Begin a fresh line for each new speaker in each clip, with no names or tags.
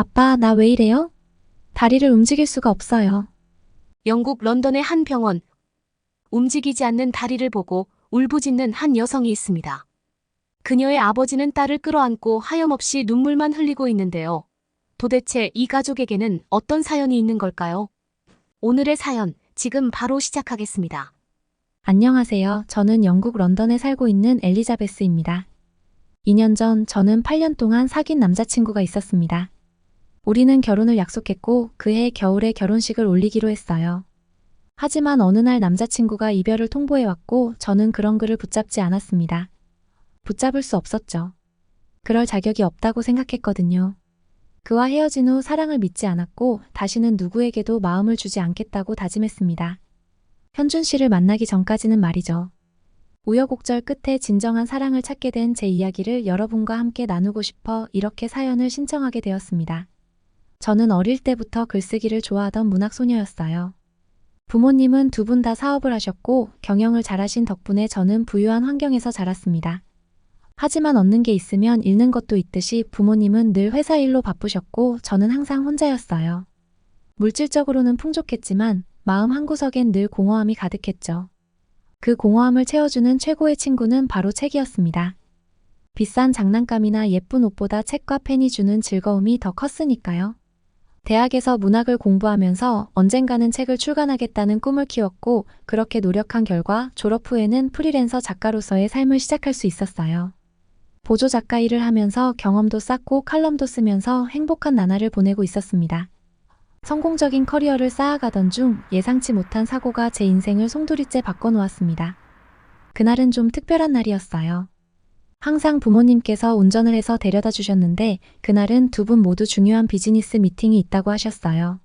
아빠, 나 왜 이래요? 다리를 움직일 수가 없어요.
영국 런던의 한 병원. 움직이지 않는 다리를 보고 울부짖는 한 여성이 있습니다. 그녀의 아버지는 딸을 끌어안고 하염없이 눈물만 흘리고 있는데요. 도대체 이 가족에게는 어떤 사연이 있는 걸까요? 오늘의 사연, 지금 바로 시작하겠습니다.
안녕하세요. 저는 영국 런던에 살고 있는 엘리자베스입니다. 2년 전 저는 8년 동안 사귄 남자친구가 있었습니다. 우리는 결혼을 약속했고 그해 겨울에 결혼식을 올리기로 했어요. 하지만 어느 날 남자친구가 이별을 통보해왔고 저는 그런 그를 붙잡지 않았습니다. 붙잡을 수 없었죠. 그럴 자격이 없다고 생각했거든요. 그와 헤어진 후 사랑을 믿지 않았고 다시는 누구에게도 마음을 주지 않겠다고 다짐했습니다. 현준 씨를 만나기 전까지는 말이죠. 우여곡절 끝에 진정한 사랑을 찾게 된 제 이야기를 여러분과 함께 나누고 싶어 이렇게 사연을 신청하게 되었습니다. 저는 어릴 때부터 글쓰기를 좋아하던 문학소녀였어요. 부모님은 두 분 다 사업을 하셨고 경영을 잘하신 덕분에 저는 부유한 환경에서 자랐습니다. 하지만 얻는 게 있으면 잃는 것도 있듯이 부모님은 늘 회사 일로 바쁘셨고 저는 항상 혼자였어요. 물질적으로는 풍족했지만 마음 한구석엔 늘 공허함이 가득했죠. 그 공허함을 채워주는 최고의 친구는 바로 책이었습니다. 비싼 장난감이나 예쁜 옷보다 책과 펜이 주는 즐거움이 더 컸으니까요. 대학에서 문학을 공부하면서 언젠가는 책을 출간하겠다는 꿈을 키웠고 그렇게 노력한 결과 졸업 후에는 프리랜서 작가로서의 삶을 시작할 수 있었어요. 보조 작가 일을 하면서 경험도 쌓고 칼럼도 쓰면서 행복한 나날을 보내고 있었습니다. 성공적인 커리어를 쌓아가던 중 예상치 못한 사고가 제 인생을 송두리째 바꿔놓았습니다. 그날은 좀 특별한 날이었어요. 항상 부모님께서 운전을 해서 데려다 주셨는데 그날은 두 분 모두 중요한 비즈니스 미팅이 있다고 하셨어요.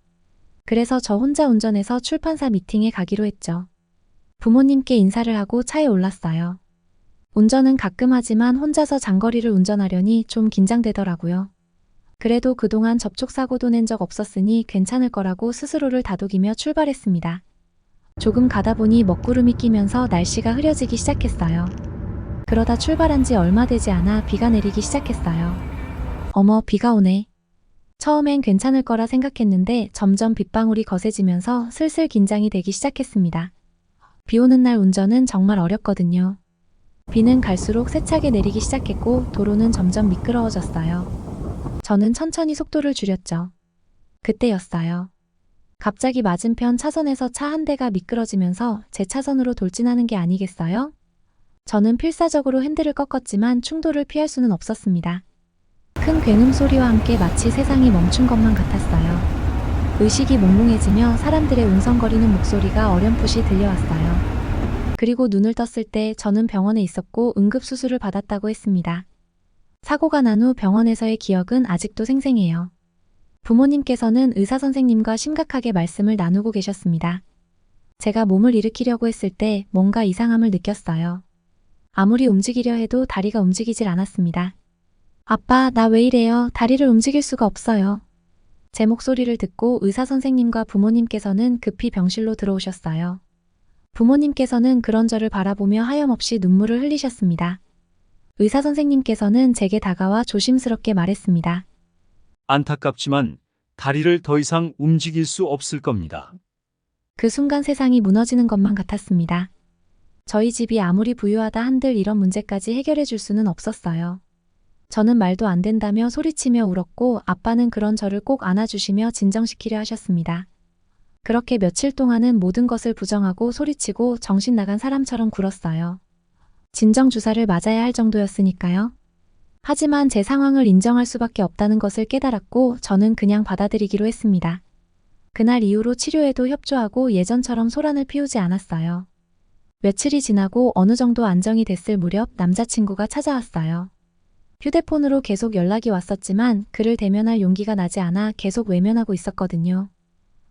그래서 저 혼자 운전해서 출판사 미팅에 가기로 했죠. 부모님께 인사를 하고 차에 올랐어요. 운전은 가끔 하지만 혼자서 장거리를 운전하려니 좀 긴장되더라고요. 그래도 그동안 접촉사고도 낸 적 없었으니 괜찮을 거라고 스스로를 다독이며 출발했습니다. 조금 가다 보니 먹구름이 끼면서 날씨가 흐려지기 시작했어요. 그러다 출발한 지 얼마 되지 않아 비가 내리기 시작했어요. 어머, 비가 오네. 처음엔 괜찮을 거라 생각했는데 점점 빗방울이 거세지면서 슬슬 긴장이 되기 시작했습니다. 비 오는 날 운전은 정말 어렵거든요. 비는 갈수록 세차게 내리기 시작했고 도로는 점점 미끄러워졌어요. 저는 천천히 속도를 줄였죠. 그때였어요. 갑자기 맞은편 차선에서 차 한 대가 미끄러지면서 제 차선으로 돌진하는 게 아니겠어요? 저는 필사적으로 핸들을 꺾었지만 충돌을 피할 수는 없었습니다. 큰 굉음 소리와 함께 마치 세상이 멈춘 것만 같았어요. 의식이 몽롱해지며 사람들의 웅성거리는 목소리가 어렴풋이 들려왔어요. 그리고 눈을 떴을 때 저는 병원에 있었고 응급수술을 받았다고 했습니다. 사고가 난 후 병원에서의 기억은 아직도 생생해요. 부모님께서는 의사 선생님과 심각하게 말씀을 나누고 계셨습니다. 제가 몸을 일으키려고 했을 때 뭔가 이상함을 느꼈어요. 아무리 움직이려 해도 다리가 움직이질 않았습니다. 아빠, 나 왜 이래요? 다리를 움직일 수가 없어요. 제 목소리를 듣고 의사 선생님과 부모님께서는 급히 병실로 들어오셨어요. 부모님께서는 그런 저를 바라보며 하염없이 눈물을 흘리셨습니다. 의사 선생님께서는 제게 다가와 조심스럽게 말했습니다.
안타깝지만 다리를 더 이상 움직일 수 없을 겁니다.
그 순간 세상이 무너지는 것만 같았습니다. 저희 집이 아무리 부유하다 한들 이런 문제까지 해결해 줄 수는 없었어요. 저는 말도 안 된다며 소리치며 울었고 아빠는 그런 저를 꼭 안아주시며 진정시키려 하셨습니다. 그렇게 며칠 동안은 모든 것을 부정하고 소리치고 정신 나간 사람처럼 굴었어요. 진정 주사를 맞아야 할 정도였으니까요. 하지만 제 상황을 인정할 수밖에 없다는 것을 깨달았고 저는 그냥 받아들이기로 했습니다. 그날 이후로 치료에도 협조하고 예전처럼 소란을 피우지 않았어요. 며칠이 지나고 어느 정도 안정이 됐을 무렵 남자친구가 찾아왔어요. 휴대폰으로 계속 연락이 왔었지만 그를 대면할 용기가 나지 않아 계속 외면하고 있었거든요.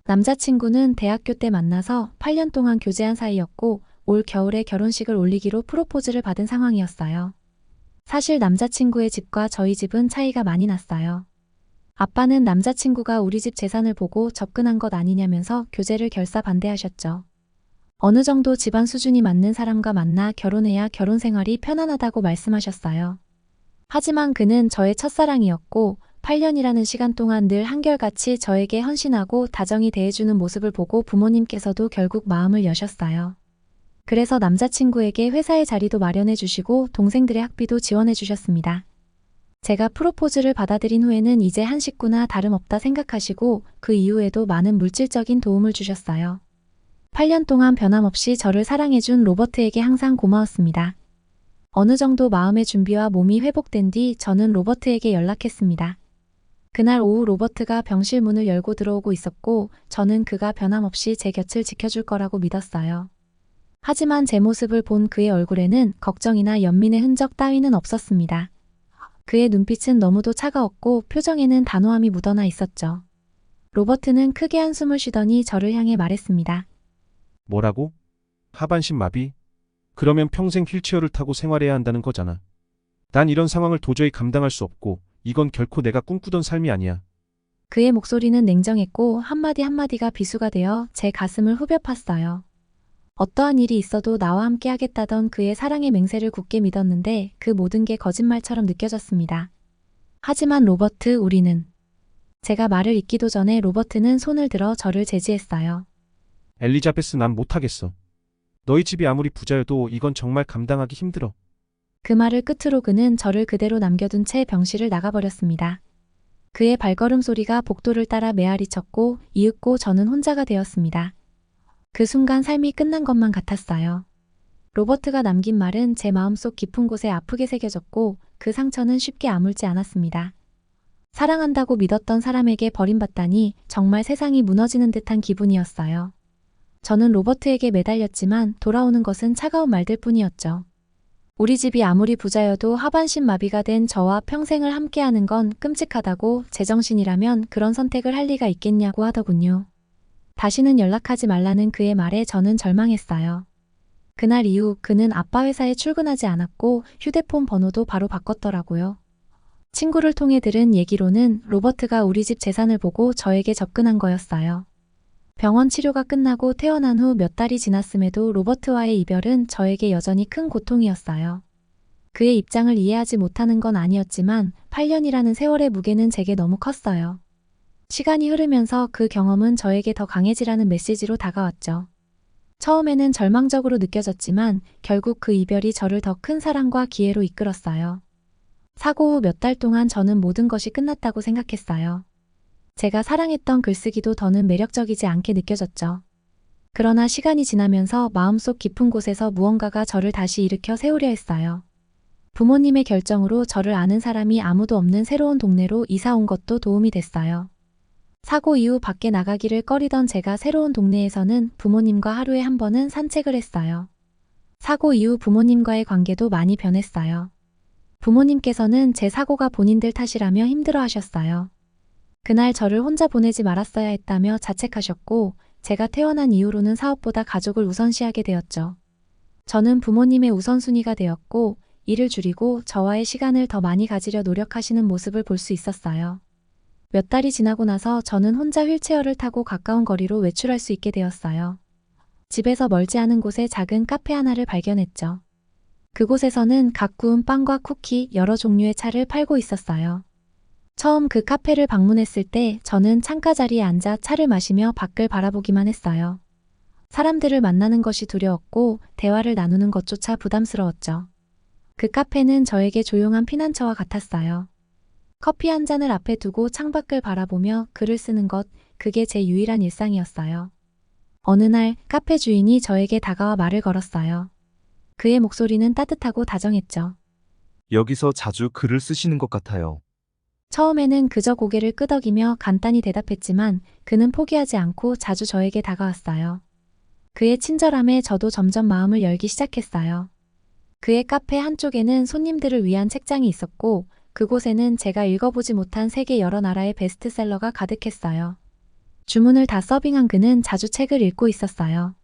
남자친구는 대학교 때 만나서 8년 동안 교제한 사이였고 올 겨울에 결혼식을 올리기로 프로포즈를 받은 상황이었어요. 사실 남자친구의 집과 저희 집은 차이가 많이 났어요. 아빠는 남자친구가 우리 집 재산을 보고 접근한 것 아니냐면서 교제를 결사 반대하셨죠. 어느 정도 집안 수준이 맞는 사람과 만나 결혼해야 결혼 생활이 편안하다고 말씀하셨어요. 하지만 그는 저의 첫사랑이었고 8년이라는 시간 동안 늘 한결같이 저에게 헌신하고 다정히 대해주는 모습을 보고 부모님께서도 결국 마음을 여셨어요. 그래서 남자친구에게 회사의 자리도 마련해 주시고 동생들의 학비도 지원해 주셨습니다. 제가 프로포즈를 받아들인 후에는 이제 한 식구나 다름없다 생각하시고 그 이후에도 많은 물질적인 도움을 주셨어요. 8년 동안 변함없이 저를 사랑해준 로버트에게 항상 고마웠습니다. 어느 정도 마음의 준비와 몸이 회복된 뒤 저는 로버트에게 연락했습니다. 그날 오후 로버트가 병실 문을 열고 들어오고 있었고 저는 그가 변함없이 제 곁을 지켜줄 거라고 믿었어요. 하지만 제 모습을 본 그의 얼굴에는 걱정이나 연민의 흔적 따위는 없었습니다. 그의 눈빛은 너무도 차가웠고 표정에는 단호함이 묻어나 있었죠. 로버트는 크게 한숨을 쉬더니 저를 향해 말했습니다.
뭐라고? 하반신 마비? 그러면 평생 휠체어를 타고 생활해야 한다는 거잖아. 난 이런 상황을 도저히 감당할 수 없고 이건 결코 내가 꿈꾸던 삶이 아니야.
그의 목소리는 냉정했고 한마디 한마디가 비수가 되어 제 가슴을 후벼 팠어요. 어떠한 일이 있어도 나와 함께 하겠다던 그의 사랑의 맹세를 굳게 믿었는데 그 모든 게 거짓말처럼 느껴졌습니다. 하지만 로버트, 우리는. 제가 말을 잇기도 전에 로버트는 손을 들어 저를 제지했어요.
엘리자베스 난 못하겠어. 너희 집이 아무리 부자여도 이건 정말 감당하기 힘들어.
그 말을 끝으로 그는 저를 그대로 남겨둔 채 병실을 나가버렸습니다. 그의 발걸음 소리가 복도를 따라 메아리 쳤고 이윽고 저는 혼자가 되었습니다. 그 순간 삶이 끝난 것만 같았어요. 로버트가 남긴 말은 제 마음속 깊은 곳에 아프게 새겨졌고 그 상처는 쉽게 아물지 않았습니다. 사랑한다고 믿었던 사람에게 버림받다니 정말 세상이 무너지는 듯한 기분이었어요. 저는 로버트에게 매달렸지만 돌아오는 것은 차가운 말들 뿐이었죠. 우리 집이 아무리 부자여도 하반신 마비가 된 저와 평생을 함께하는 건 끔찍하다고 제정신이라면 그런 선택을 할 리가 있겠냐고 하더군요. 다시는 연락하지 말라는 그의 말에 저는 절망했어요. 그날 이후 그는 아빠 회사에 출근하지 않았고 휴대폰 번호도 바로 바꿨더라고요. 친구를 통해 들은 얘기로는 로버트가 우리 집 재산을 보고 저에게 접근한 거였어요. 병원 치료가 끝나고 퇴원한 후 몇 달이 지났음에도 로버트와의 이별은 저에게 여전히 큰 고통이었어요. 그의 입장을 이해하지 못하는 건 아니었지만 8년이라는 세월의 무게는 제게 너무 컸어요. 시간이 흐르면서 그 경험은 저에게 더 강해지라는 메시지로 다가왔죠. 처음에는 절망적으로 느껴졌지만 결국 그 이별이 저를 더 큰 사랑과 기회로 이끌었어요. 사고 후 몇 달 동안 저는 모든 것이 끝났다고 생각했어요. 제가 사랑했던 글쓰기도 더는 매력적이지 않게 느껴졌죠. 그러나 시간이 지나면서 마음속 깊은 곳에서 무언가가 저를 다시 일으켜 세우려 했어요. 부모님의 결정으로 저를 아는 사람이 아무도 없는 새로운 동네로 이사 온 것도 도움이 됐어요. 사고 이후 밖에 나가기를 꺼리던 제가 새로운 동네에서는 부모님과 하루에 한 번은 산책을 했어요. 사고 이후 부모님과의 관계도 많이 변했어요. 부모님께서는 제 사고가 본인들 탓이라며 힘들어 하셨어요. 그날 저를 혼자 보내지 말았어야 했다며 자책하셨고, 제가 태어난 이후로는 사업보다 가족을 우선시하게 되었죠. 저는 부모님의 우선순위가 되었고, 일을 줄이고 저와의 시간을 더 많이 가지려 노력하시는 모습을 볼 수 있었어요. 몇 달이 지나고 나서 저는 혼자 휠체어를 타고 가까운 거리로 외출할 수 있게 되었어요. 집에서 멀지 않은 곳에 작은 카페 하나를 발견했죠. 그곳에서는 각 구운 빵과 쿠키, 여러 종류의 차를 팔고 있었어요. 처음 그 카페를 방문했을 때 저는 창가 자리에 앉아 차를 마시며 밖을 바라보기만 했어요. 사람들을 만나는 것이 두려웠고 대화를 나누는 것조차 부담스러웠죠. 그 카페는 저에게 조용한 피난처와 같았어요. 커피 한 잔을 앞에 두고 창밖을 바라보며 글을 쓰는 것, 그게 제 유일한 일상이었어요. 어느 날 카페 주인이 저에게 다가와 말을 걸었어요. 그의 목소리는 따뜻하고 다정했죠.
여기서 자주 글을 쓰시는 것 같아요.
처음에는 그저 고개를 끄덕이며 간단히 대답했지만 그는 포기하지 않고 자주 저에게 다가왔어요. 그의 친절함에 저도 점점 마음을 열기 시작했어요. 그의 카페 한쪽에는 손님들을 위한 책장이 있었고 그곳에는 제가 읽어보지 못한 세계 여러 나라의 베스트셀러가 가득했어요. 주문을 다 서빙한 그는 자주 책을 읽고 있었어요.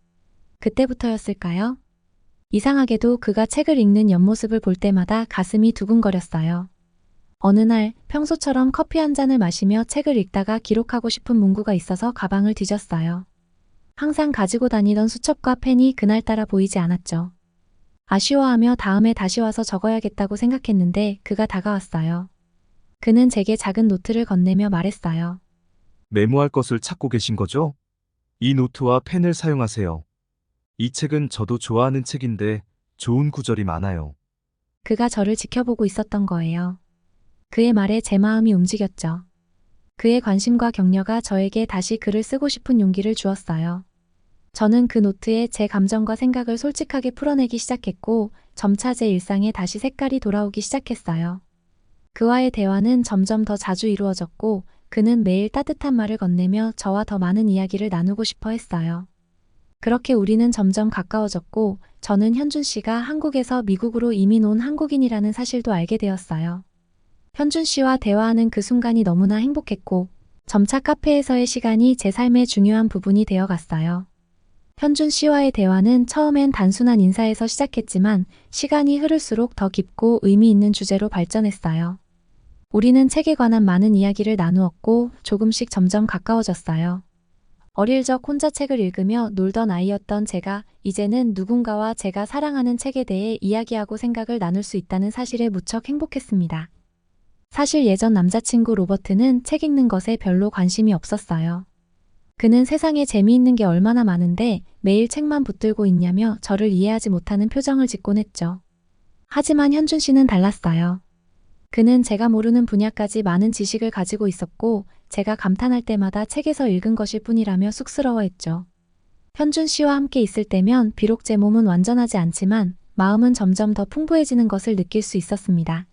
그때부터였을까요? 이상하게도 그가 책을 읽는 옆모습을 볼 때마다 가슴이 두근거렸어요. 어느 날 평소처럼 커피 한 잔을 마시며 책을 읽다가 기록하고 싶은 문구가 있어서 가방을 뒤졌어요. 항상 가지고 다니던 수첩과 펜이 그날따라 보이지 않았죠. 아쉬워하며 다음에 다시 와서 적어야겠다고 생각했는데 그가 다가왔어요. 그는 제게 작은 노트를 건네며 말했어요.
메모할 것을 찾고 계신 거죠? 이 노트와 펜을 사용하세요. 이 책은 저도 좋아하는 책인데 좋은 구절이 많아요.
그가 저를 지켜보고 있었던 거예요. 그의 말에 제 마음이 움직였죠. 그의 관심과 격려가 저에게 다시 글을 쓰고 싶은 용기를 주었어요. 저는 그 노트에 제 감정과 생각을 솔직하게 풀어내기 시작했고, 점차 제 일상에 다시 색깔이 돌아오기 시작했어요. 그와의 대화는 점점 더 자주 이루어졌고, 그는 매일 따뜻한 말을 건네며 저와 더 많은 이야기를 나누고 싶어 했어요. 그렇게 우리는 점점 가까워졌고, 저는 현준 씨가 한국에서 미국으로 이민 온 한국인이라는 사실도 알게 되었어요. 현준 씨와 대화하는 그 순간이 너무나 행복했고, 점차 카페에서의 시간이 제 삶의 중요한 부분이 되어 갔어요. 현준 씨와의 대화는 처음엔 단순한 인사에서 시작했지만, 시간이 흐를수록 더 깊고 의미 있는 주제로 발전했어요. 우리는 책에 관한 많은 이야기를 나누었고, 조금씩 점점 가까워졌어요. 어릴 적 혼자 책을 읽으며 놀던 아이였던 제가 이제는 누군가와 제가 사랑하는 책에 대해 이야기하고 생각을 나눌 수 있다는 사실에 무척 행복했습니다. 사실 예전 남자친구 로버트는 책 읽는 것에 별로 관심이 없었어요. 그는 세상에 재미있는 게 얼마나 많은데 매일 책만 붙들고 있냐며 저를 이해하지 못하는 표정을 짓곤 했죠. 하지만 현준 씨는 달랐어요. 그는 제가 모르는 분야까지 많은 지식을 가지고 있었고 제가 감탄할 때마다 책에서 읽은 것일 뿐이라며 쑥스러워했죠. 현준 씨와 함께 있을 때면 비록 제 몸은 완전하지 않지만 마음은 점점 더 풍부해지는 것을 느낄 수 있었습니다.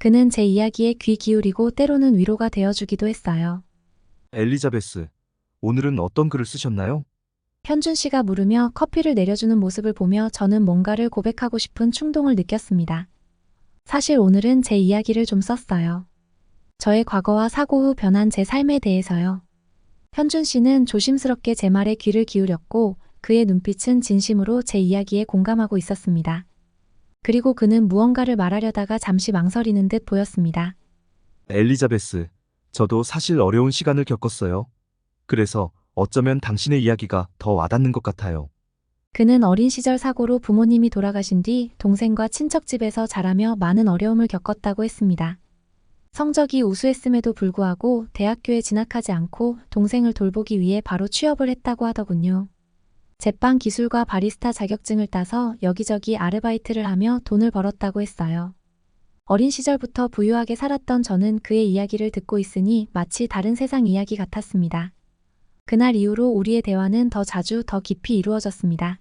그는 제 이야기에 귀 기울이고 때로는 위로가 되어주기도 했어요.
엘리자베스, 오늘은 어떤 글을 쓰셨나요?
현준 씨가 물으며 커피를 내려주는 모습을 보며 저는 뭔가를 고백하고 싶은 충동을 느꼈습니다. 사실 오늘은 제 이야기를 좀 썼어요. 저의 과거와 사고 후 변한 제 삶에 대해서요. 현준 씨는 조심스럽게 제 말에 귀를 기울였고 그의 눈빛은 진심으로 제 이야기에 공감하고 있었습니다. 그리고 그는 무언가를 말하려다가 잠시 망설이는 듯 보였습니다.
엘리자베스, 저도 사실 어려운 시간을 겪었어요. 그래서 어쩌면 당신의 이야기가 더 와닿는 것 같아요.
그는 어린 시절 사고로 부모님이 돌아가신 뒤 동생과 친척 집에서 자라며 많은 어려움을 겪었다고 했습니다. 성적이 우수했음에도 불구하고 대학교에 진학하지 않고 동생을 돌보기 위해 바로 취업을 했다고 하더군요. 제빵 기술과 바리스타 자격증을 따서 여기저기 아르바이트를 하며 돈을 벌었다고 했어요. 어린 시절부터 부유하게 살았던 저는 그의 이야기를 듣고 있으니 마치 다른 세상 이야기 같았습니다. 그날 이후로 우리의 대화는 더 자주 더 깊이 이루어졌습니다.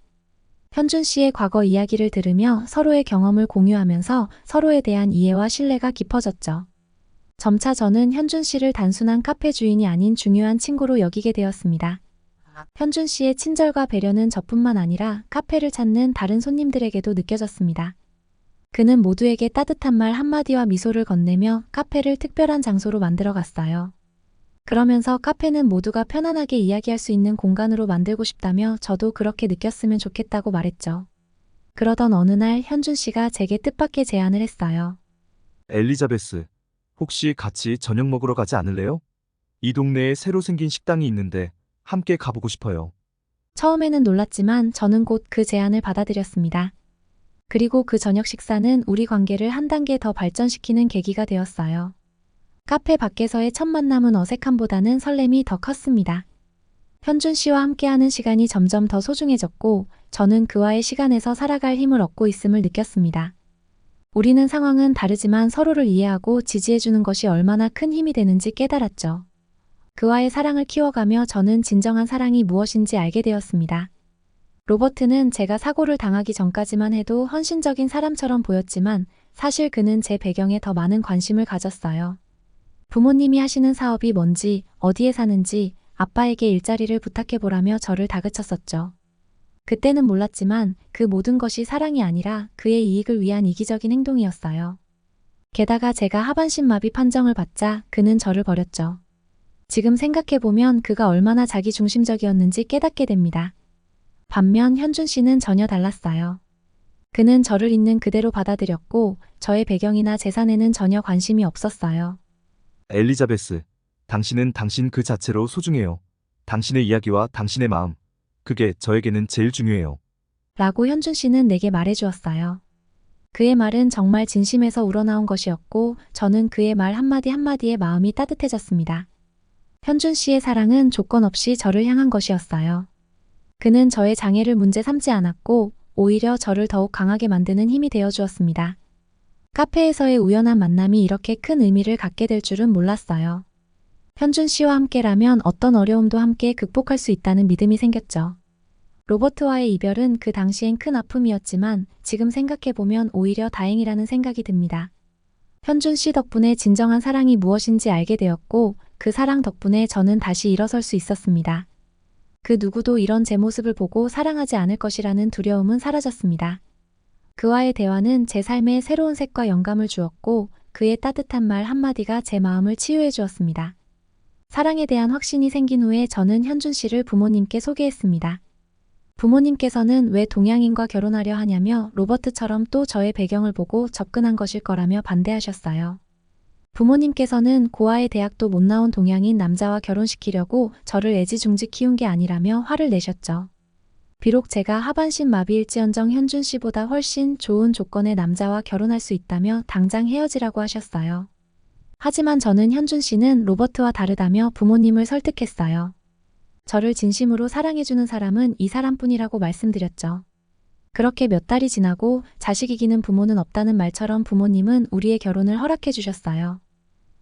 현준 씨의 과거 이야기를 들으며 서로의 경험을 공유하면서 서로에 대한 이해와 신뢰가 깊어졌죠. 점차 저는 현준 씨를 단순한 카페 주인이 아닌 중요한 친구로 여기게 되었습니다. 현준 씨의 친절과 배려는 저뿐만 아니라 카페를 찾는 다른 손님들에게도 느껴졌습니다. 그는 모두에게 따뜻한 말 한마디와 미소를 건네며 카페를 특별한 장소로 만들어 갔어요. 그러면서 카페는 모두가 편안하게 이야기할 수 있는 공간으로 만들고 싶다며 저도 그렇게 느꼈으면 좋겠다고 말했죠. 그러던 어느 날 현준 씨가 제게 뜻밖의 제안을 했어요.
엘리자베스, 혹시 같이 저녁 먹으러 가지 않을래요? 이 동네에 새로 생긴 식당이 있는데 함께 가보고 싶어요.
처음에는 놀랐지만 저는 곧 그 제안을 받아들였습니다. 그리고 그 저녁 식사는 우리 관계를 한 단계 더 발전시키는 계기가 되었어요. 카페 밖에서의 첫 만남은 어색함보다는 설렘이 더 컸습니다. 현준 씨와 함께하는 시간이 점점 더 소중해졌고 저는 그와의 시간에서 살아갈 힘을 얻고 있음을 느꼈습니다. 우리는 상황은 다르지만 서로를 이해하고 지지해주는 것이 얼마나 큰 힘이 되는지 깨달았죠. 그와의 사랑을 키워가며 저는 진정한 사랑이 무엇인지 알게 되었습니다. 로버트는 제가 사고를 당하기 전까지만 해도 헌신적인 사람처럼 보였지만 사실 그는 제 배경에 더 많은 관심을 가졌어요. 부모님이 하시는 사업이 뭔지, 어디에 사는지, 아빠에게 일자리를 부탁해보라며 저를 다그쳤었죠. 그때는 몰랐지만 그 모든 것이 사랑이 아니라 그의 이익을 위한 이기적인 행동이었어요. 게다가 제가 하반신 마비 판정을 받자 그는 저를 버렸죠. 지금 생각해보면 그가 얼마나 자기중심적이었는지 깨닫게 됩니다. 반면 현준 씨는 전혀 달랐어요. 그는 저를 있는 그대로 받아들였고 저의 배경이나 재산에는 전혀 관심이 없었어요.
엘리자베스, 당신은 당신 그 자체로 소중해요. 당신의 이야기와 당신의 마음, 그게 저에게는 제일 중요해요.
라고 현준 씨는 내게 말해주었어요. 그의 말은 정말 진심에서 우러나온 것이었고 저는 그의 말 한마디 한마디에 마음이 따뜻해졌습니다. 현준 씨의 사랑은 조건 없이 저를 향한 것이었어요. 그는 저의 장애를 문제 삼지 않았고 오히려 저를 더욱 강하게 만드는 힘이 되어 주었습니다. 카페에서의 우연한 만남이 이렇게 큰 의미를 갖게 될 줄은 몰랐어요. 현준 씨와 함께라면 어떤 어려움도 함께 극복할 수 있다는 믿음이 생겼죠. 로버트와의 이별은 그 당시엔 큰 아픔이었지만 지금 생각해보면 오히려 다행이라는 생각이 듭니다. 현준 씨 덕분에 진정한 사랑이 무엇인지 알게 되었고 그 사랑 덕분에 저는 다시 일어설 수 있었습니다. 그 누구도 이런 제 모습을 보고 사랑하지 않을 것이라는 두려움은 사라졌습니다. 그와의 대화는 제 삶에 새로운 색과 영감을 주었고 그의 따뜻한 말 한마디가 제 마음을 치유해 주었습니다. 사랑에 대한 확신이 생긴 후에 저는 현준 씨를 부모님께 소개했습니다. 부모님께서는 왜 동양인과 결혼하려 하냐며 로버트처럼 또 저의 배경을 보고 접근한 것일 거라며 반대하셨어요. 부모님께서는 고아의 대학도 못 나온 동양인 남자와 결혼시키려고 저를 애지중지 키운 게 아니라며 화를 내셨죠. 비록 제가 하반신 마비일지언정 현준 씨보다 훨씬 좋은 조건의 남자와 결혼할 수 있다며 당장 헤어지라고 하셨어요. 하지만 저는 현준 씨는 로버트와 다르다며 부모님을 설득했어요. 저를 진심으로 사랑해주는 사람은 이 사람뿐이라고 말씀드렸죠. 그렇게 몇 달이 지나고 자식 이기는 부모는 없다는 말처럼 부모님은 우리의 결혼을 허락해 주셨어요.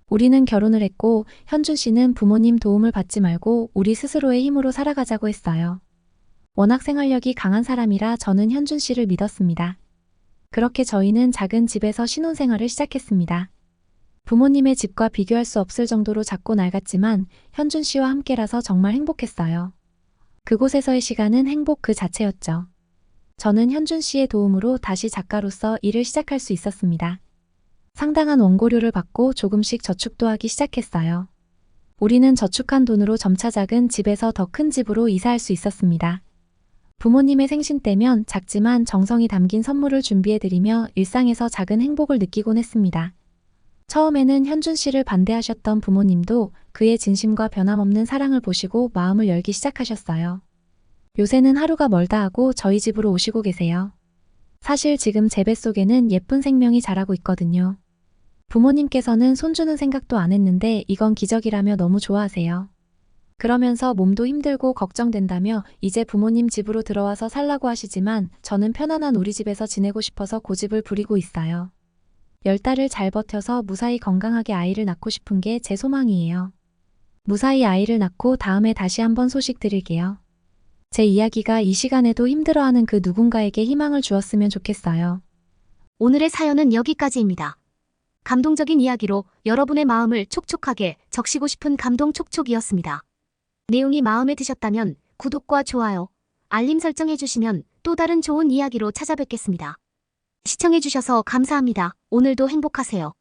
우리는 결혼을 했고 현준 씨는 부모님 도움을 받지 말고 우리 스스로의 힘으로 살아가자고 했어요. 워낙 생활력이 강한 사람이라 저는 현준 씨를 믿었습니다. 그렇게 저희는 작은 집에서 신혼생활을 시작했습니다. 부모님의 집과 비교할 수 없을 정도로 작고 낡았지만 현준 씨와 함께라서 정말 행복했어요. 그곳에서의 시간은 행복 그 자체였죠. 저는 현준 씨의 도움으로 다시 작가로서 일을 시작할 수 있었습니다. 상당한 원고료를 받고 조금씩 저축도 하기 시작했어요. 우리는 저축한 돈으로 점차 작은 집에서 더 큰 집으로 이사할 수 있었습니다. 부모님의 생신 때면 작지만 정성이 담긴 선물을 준비해드리며 일상에서 작은 행복을 느끼곤 했습니다. 처음에는 현준 씨를 반대하셨던 부모님도 그의 진심과 변함없는 사랑을 보시고 마음을 열기 시작하셨어요. 요새는 하루가 멀다 하고 저희 집으로 오시고 계세요. 사실 지금 제 뱃속에는 예쁜 생명이 자라고 있거든요. 부모님께서는 손주는 생각도 안 했는데 이건 기적이라며 너무 좋아하세요. 그러면서 몸도 힘들고 걱정된다며 이제 부모님 집으로 들어와서 살라고 하시지만 저는 편안한 우리 집에서 지내고 싶어서 고집을 부리고 있어요. 열 달을 잘 버텨서 무사히 건강하게 아이를 낳고 싶은 게 제 소망이에요. 무사히 아이를 낳고 다음에 다시 한번 소식 드릴게요. 제 이야기가 이 시간에도 힘들어하는 그 누군가에게 희망을 주었으면 좋겠어요.
오늘의 사연은 여기까지입니다. 감동적인 이야기로 여러분의 마음을 촉촉하게 적시고 싶은 감동 촉촉이었습니다. 내용이 마음에 드셨다면 구독과 좋아요, 알림 설정해주시면 또 다른 좋은 이야기로 찾아뵙겠습니다. 시청해주셔서 감사합니다. 오늘도 행복하세요.